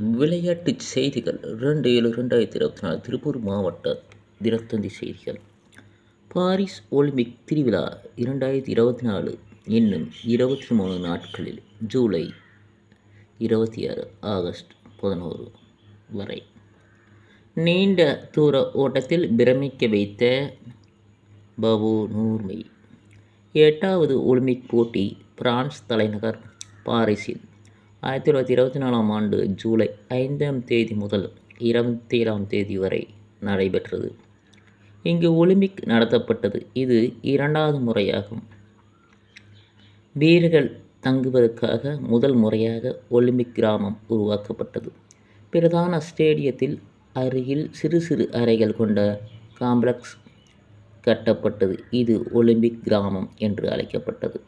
விளையாட்டுச் செய்திகள் ரெண்டு ஏழு ரெண்டாயிரத்தி இருபத்தி நாலு திருப்பூர் மாவட்ட தினத்தந்தி செய்திகள். பாரிஸ் ஒலிம்பிக் திருவிழா இரண்டாயிரத்தி இருபத்தி நாலு இன்னும் இருபத்தி மூணு நாட்களில் ஜூலை இருபத்தி ஆறு ஆகஸ்ட் பதினோரு வரை. நீண்ட தூர ஓட்டத்தில் பிரமிக்க வைத்த பபு நூர்மை. எட்டாவது ஒலிம்பிக் போட்டி பிரான்ஸ் தலைநகர் பாரிஸில் ஆயிரத்தி தொள்ளாயிரத்தி இருபத்தி நாலாம் ஆண்டு ஜூலை ஐந்தாம் தேதி முதல் இருபத்தி ஏழாம் தேதி வரை நடைபெற்றது. இங்கு ஒலிம்பிக் நடத்தப்பட்டது. இது இரண்டாவது முறையாகும். வீரர்கள் தங்குவதற்காக முதல் முறையாக ஒலிம்பிக் கிராமம் உருவாக்கப்பட்டது. பிரதான ஸ்டேடியத்தில் அருகில் சிறு சிறு அறைகள் கொண்ட காம்ப்ளெக்ஸ் கட்டப்பட்டது. இது ஒலிம்பிக் கிராமம் என்று அழைக்கப்பட்டது.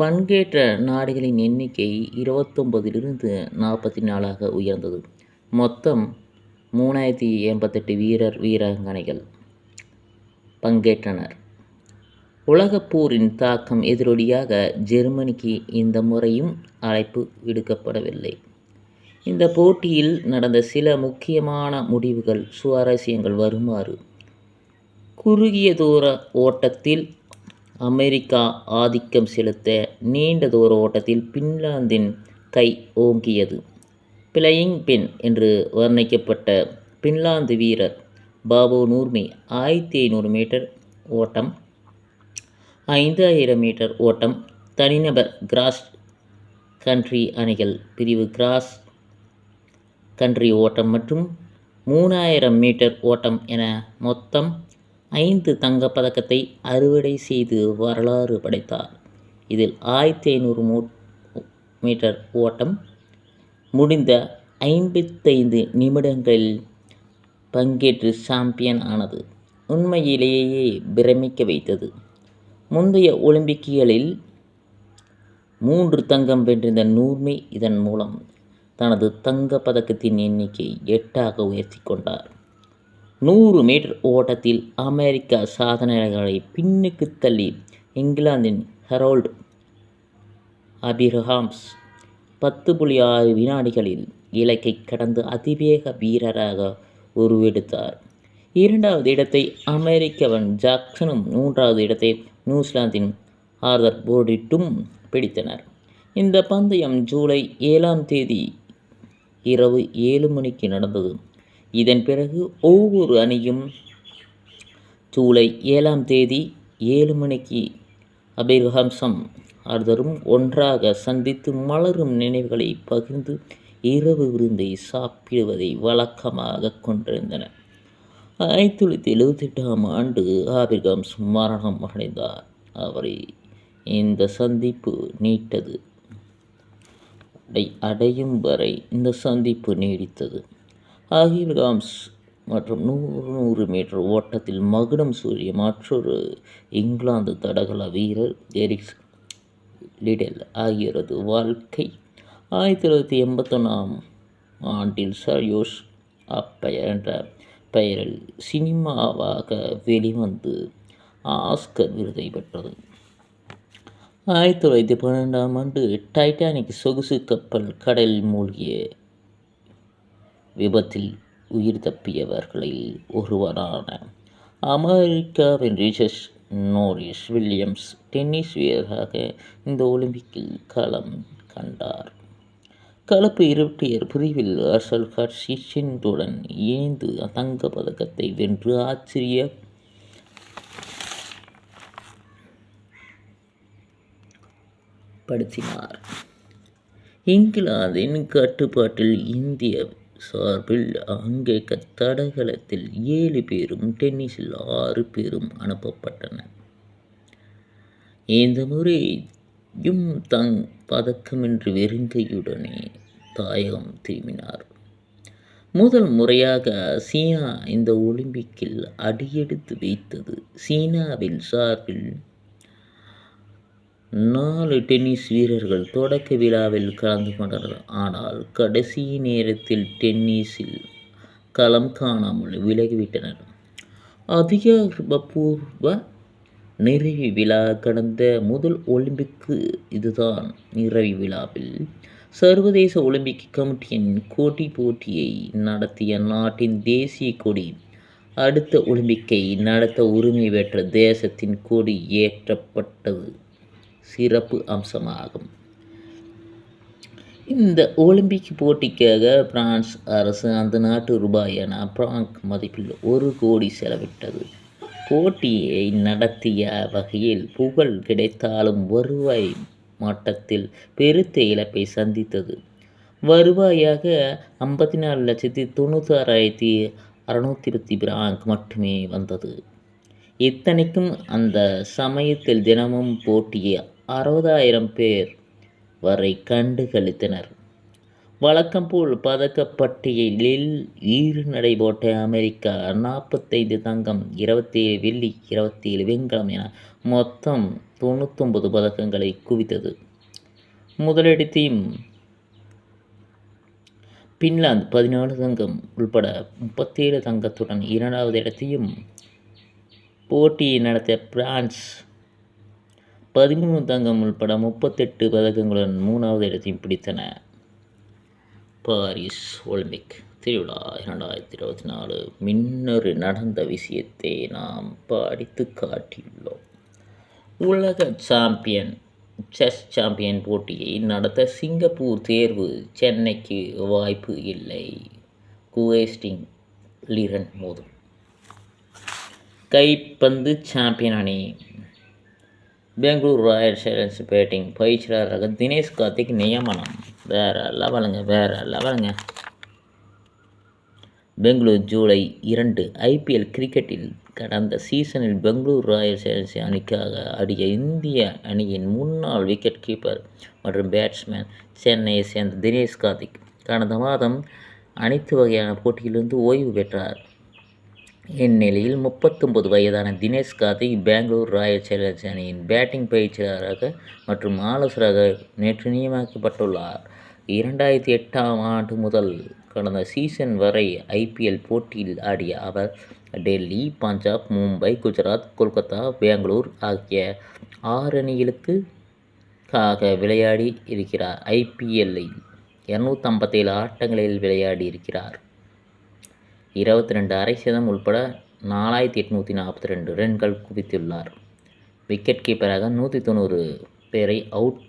பங்கேற்ற நாடுகளின் எண்ணிக்கை இருபத்தொம்பதிலிருந்து நாற்பத்தி நாலாக உயர்ந்தது. மொத்தம் மூணாயிரத்தி எண்பத்தெட்டு வீரர் வீராங்கனைகள் பங்கேற்றனர். உலகப்போரின் தாக்கம் எதிரொலியாக ஜெர்மனிக்கு இந்த முறையும் அழைப்பு விடுக்கப்படவில்லை. இந்த போட்டியில் நடந்த சில முக்கியமான முடிவுகள் சுவாரஸ்யங்கள் வருமாறு குறுகிய தூர ஓட்டத்தில் அமெரிக்கா ஆதிக்கம் செலுத்த நீண்ட தூர ஓட்டத்தில் பின்லாந்தின் கை ஓங்கியது. பிளையிங் பென் என்று வர்ணிக்கப்பட்ட பின்லாந்து வீரர் பாபு நூர்மி ஆயிரத்தி ஐநூறு மீட்டர் ஓட்டம் ஐந்தாயிரம் மீட்டர் ஓட்டம் தனிநபர் கிராஸ் கண்ட்ரி அணிகள் பிரிவு கிராஸ் கண்ட்ரி ஓட்டம் மற்றும் மூணாயிரம் மீட்டர் ஓட்டம் என மொத்தம் ஐந்து தங்கப்பதக்கத்தை அறுவடை செய்து வரலாறு படைத்தார். இதில் ஆயிரத்தி ஐநூறு மூ மீட்டர் ஓட்டம் முடிந்த ஐம்பத்தைந்து நிமிடங்களில் பங்கேற்று சாம்பியன் ஆனது உண்மையிலேயே பிரமிக்க வைத்தது. முந்தைய ஒலிம்பிக்குகளில் மூன்று தங்கம் வென்றிருந்த நூர்மை இதன் மூலம் தனது தங்க பதக்கத்தின் எண்ணிக்கை எட்டாக உயர்த்தி கொண்டார். நூறு மீட்டர் ஓட்டத்தில் அமெரிக்க சாதனைகளை பின்னுக்கு தள்ளி இங்கிலாந்தின் ஹெரோல்டு அபிரஹாம்ஸ் பத்து புள்ளி ஆறு வினாடிகளில் இலக்கை கடந்து அதிவேக வீரராக உருவெடுத்தார். இரண்டாவது இடத்தை அமெரிக்கவன் ஜாக்சனும் மூன்றாவது இடத்தை நியூசிலாந்தின் ஆர்தர் போர்டிட்டும் பிடித்தனர். இந்த பந்தயம் ஜூலை ஏழாம் தேதி இரவு ஏழு மணிக்கு நடந்தது. இதன் பிறகு ஒவ்வொரு அணியும் ஜூலை ஏழாம் தேதி ஏழு மணிக்கு அபிர்ஹம்சம் ஆர்தரும் ஒன்றாக சந்தித்து மலரும் நினைவுகளை பகிர்ந்து இரவு விருந்தை சாப்பிடுவதை வழக்கமாக கொண்டிருந்தன. ஆயிரத்தி தொள்ளாயிரத்தி எழுபத்தி எட்டாம் ஆண்டு ஆபிர்ஹம்ஸ் மரணம் அடைந்தார். அவரை இந்த சந்திப்பு நீட்டது. அடையும் வரை இந்த சந்திப்பு நீடித்தது. ஆகியகாம்ஸ் மற்றும் நூறு நூறு மீட்டர் ஓட்டத்தில் மகுடம் சூரிய மற்றொரு இங்கிலாந்து தடகள வீரர் எரிக்ஸ் லிடெல் ஆகியோரது வாழ்க்கை. ஆயிரத்தி தொள்ளாயிரத்தி எண்பத்தொன்னாம் ஆண்டில் சர்யோஸ் அப்பெயர் என்ற பெயரில் சினிமாவாக வெளிவந்து ஆஸ்கர் விருதை பெற்றது. ஆயிரத்தி தொள்ளாயிரத்தி பன்னெண்டாம் ஆண்டு டைட்டானிக் சொகுசு கப்பல் கடலில் மூழ்கிய விபத்தில் உயிர் தப்பியவர்களில் ஒருவரான அமெரிக்காவின் ரிச்சஸ் நோரிஸ் வில்லியம்ஸ் டென்னிஸ் வீரராக இந்த ஒலிம்பிக்கில் களம் கண்டார். கலப்பு இரட்டையர் பிரிவில் அசல் ஹர்ஷிஷின்டுடன் இணைந்து தங்க பதக்கத்தை வென்று ஆச்சரிய படுத்தினார். இங்கிலாந்தின் கட்டுப்பாட்டில் இந்திய சார்பில் அங்கே தடகளத்தில் ஏழு பேரும் டென்னிஸில் ஆறு பேரும் அனுப்பப்பட்டனர். இந்த முறையும் தங் பதக்கமின்றி வெறுங்கையுடனே தாயகம் திரும்பினார். முதல் முறையாக சீனா இந்த ஒலிம்பிக்கில் அடியெடுத்து வைத்தது சீனாவில் சார்பில் நாலு டென்னிஸ் வீரர்கள் தொடக்க விழாவில் கலந்து கொண்டனர். ஆனால் கடைசி நேரத்தில் டென்னிஸில் களம் காணாமல் விலகிவிட்டனர். அதிகாரபூர்வ நிறைவு விழா கடந்த முதல் ஒலிம்பிக்கு இதுதான். நிறைவு விழாவில் சர்வதேச ஒலிம்பிக் கமிட்டியின் கோட்டி போட்டியை நடத்திய நாட்டின் தேசிய கொடி அடுத்த ஒலிம்பிக்கை நடத்த உரிமை பெற்ற தேசத்தின் கொடி ஏற்றப்பட்டது. சிறப்பு அம்சமாகும். இந்த ஒலிம்பிக் போட்டிக்காக பிரான்ஸ் அரசு அந்த நாட்டு ரூபாயான பிராங்க் மதிப்பில் ஒரு கோடி செலவிட்டது. போட்டியை நடத்திய வகையில் புகழ் கிடைத்தாலும் வருவாய் மட்டத்தில் பெருத்த இழப்பை சந்தித்தது. வருவாயாக ஐம்பத்தி நாலு லட்சத்தி தொண்ணூத்தாறாயிரத்தி அறநூற்றி இருபத்தி பிராங்க் மட்டுமே வந்தது. இத்தனைக்கும் அந்த சமயத்தில் தினமும் போட்டியை அறுபதாயிரம் பேர் வரை கண்டு கழித்தனர் வழக்கம் போல் பதக்கப்பட்டியலில் ஈறு நடை போட்ட அமெரிக்கா நாற்பத்தைந்து தங்கம் இருபத்தேழு வெள்ளி இருபத்தி ஏழு வெண்கலம் என மொத்தம் தொண்ணூத்தொன்பது பதக்கங்களை குவித்தது. முதலிடத்தையும் பின்லாந்து பதினாலு தங்கம் உள்பட முப்பத்தேழு தங்கத்துடன் இரண்டாவது இடத்தையும் போட்டியை நடத்திய பிரான்ஸ் பதிமூணு தங்கம் உள்பட முப்பத்தெட்டு பதக்கங்களுடன் மூணாவது இடத்தையும் பிடித்தன. பாரிஸ் ஒலிம்பிக் திருவிழா இரண்டாயிரத்தி இருபத்தி நாலு மின்னொரு நடந்த விஷயத்தை நாம் படித்து காட்டியுள்ளோம். உலக சாம்பியன் செஸ் சாம்பியன் போட்டியை நடத்த சிங்கப்பூர் தேர்வு சென்னைக்கு வாய்ப்பு இல்லை. குவேஸ்டிங் லிரன் மோதும். கைப்பந்து சாம்பியன் அணி. பெங்களூர் ராயல் சேலன்ஸ் பேட்டிங் பயிற்சியாளராக தினேஷ் கார்த்திக் நியமனம். வேற லெவலுங்க வேறு லெவலுங்க பெங்களூர் ஜூலை இரண்டு ஐபிஎல் கிரிக்கெட்டில் கடந்த சீசனில் பெங்களூர் ராயல் சேலன்ஸ் அணிக்காக ஆடிய இந்திய அணியின் முன்னாள் விக்கெட் கீப்பர் மற்றும் பேட்ஸ்மேன் சென்னையை சேர்ந்த தினேஷ் கார்த்திக் கடந்த மாதம் அனைத்து வகையான போட்டியிலிருந்து ஓய்வு பெற்றார். இந்நிலையில் முப்பத்தொன்பது வயதான தினேஷ் கார்த்திக் பெங்களூர் ராயல் சேலஞ்சர்ஸ் அணியின் பேட்டிங் பயிற்சியாளராக மற்றும் ஆலோசகராக நேற்று நியமிக்கப்பட்டுள்ளார். இரண்டாயிரத்தி எட்டாம் ஆண்டு முதல் கடந்த சீசன் வரை ஐபிஎல் போட்டியில் ஆடிய அவர் டெல்லி பஞ்சாப் மும்பை குஜராத் கொல்கத்தா பெங்களூர் ஆகிய ஆறு அணிகளுக்கு காக விளையாடி இருக்கிறார். ஐபிஎல்லில் இரநூத்தி ஐம்பத்தேழு ஆட்டங்களில் விளையாடி இருக்கிறார். இருபத்தி ரெண்டு அரை சதம் உள்பட நாலாயிரத்தி எட்நூற்றி நாற்பத்தி ரெண்டு ரன்கள் குவித்துள்ளார். விக்கெட் கீப்பராக நூற்றி தொண்ணூறு பேரை அவுட்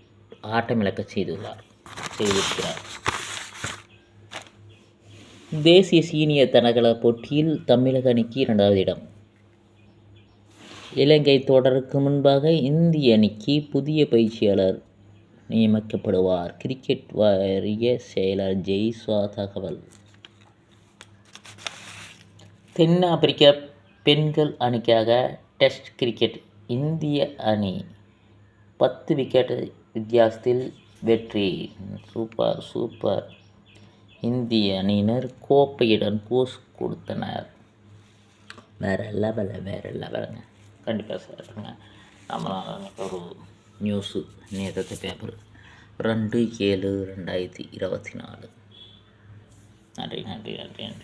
ஆட்டமிழக்க செய்துள்ளார். செய்திருக்கிறார். தேசிய சீனியர் தடகள போட்டியில் தமிழக அணிக்கு இரண்டாவது இடம். இலங்கை தொடருக்கு முன்பாக இந்திய அணிக்கு புதிய பயிற்சியாளர் நியமிக்கப்படுவார். கிரிக்கெட் வாரிய செயலர் ஜெய்ஸ்வா தகவல் தென்னாப்பிரிக்க பெண்கள் அணிக்காக டெஸ்ட் கிரிக்கெட் இந்திய அணி பத்து விக்கெட் வித்தியாசத்தில் வெற்றி. Super super. இந்திய அணியினர் கோப்பையுடன் கோஸ் கொடுத்தனர். வேறு லெவலு வேறு லெவலுங்க கண்டிப்பாக சொல்கிறேங்க நம்மளால் ஒரு நியூஸு நேரத்து பேப்பர் ரெண்டு ஏழு ரெண்டாயிரத்தி இருபத்தி நாலு. நன்றி நன்றி நன்றி நன்றி.